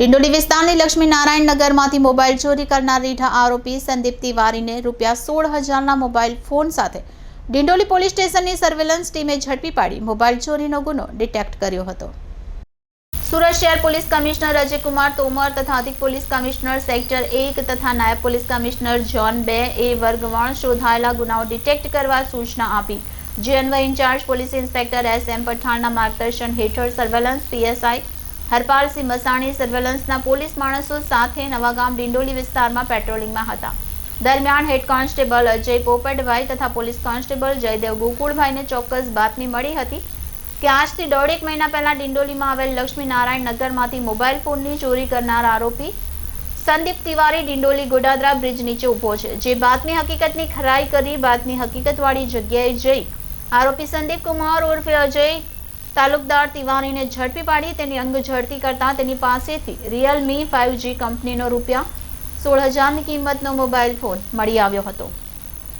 ડિંડોલી વિસ્તારની લક્ષ્મીનારાયણ નગરમાંથી મોબાઈલ ચોરી કરનાર રીઠા આરોપી સંદીપ તિવારીને રૂપિયા સોળ હજારના મોબાઈલ ફોન સાથે ડિંડોલી પોલીસ સ્ટેશનની સર્વેલન્સ ટીમે ઝડપી પાડી મોબાઈલ ચોરીનો ગુનો ડિટેક્ટ કર્યો હતો. સુરત શહેર પોલીસ કમિશનર અજયકુમાર તોમર તથા અધિક પોલીસ કમિશનર સેક્ટર એક તથા નાયબ પોલીસ કમિશનર જોન બે એ વર્ગવાણ શોધાયેલા ગુનાઓ ડિટેક્ટ કરવા સૂચના આપી. જે અન્વયે incharge police inspector S M પઠાણના માર્ગદર્શન હેઠળ સર્વેલન્સ પીએસઆઈ હરપાલસિંહ મસાણી સર્વેલન્સના પોલીસ માણસો સાથે નવાગામ ડિંડોલી વિસ્તારમાં પેટ્રોલિંગમાં હતા. દરમિયાન હેડ કોન્સ્ટેબલ અજય પોપટભાઈ તથા પોલીસ કોન્સ્ટેબલ જયદેવ ગોકુળભાઈને ચોક્કસ બાતમી મળી હતી કે આજથી દોઢેક મહિના પહેલા ડિંડોલીમાં આવેલ લક્ષ્મીનારાયણ નગરમાંથી મોબાઈલ ફોનની ચોરી કરનાર આરોપી સંદીપ તિવારી ડિંડોલી ગોડાદરા બ્રિજ નીચે ઊભો છે. જે બાતમી હકીકતની ખરાઈ કરી બાતમી હકીકતવાળી જગ્યાએ જઈ આરોપી સંદીપ કુમાર ઉર્ફે અજય તાલુકદાર તિવારીને ઝડપી પાડી તેની અંગ ઝડપી કરતા તેની પાસેથી રિયલમી ફાઇવ જી કંપનીનો રૂપિયા સોળ હજારની કિંમતનો મોબાઈલ ફોન મળી આવ્યો હતો.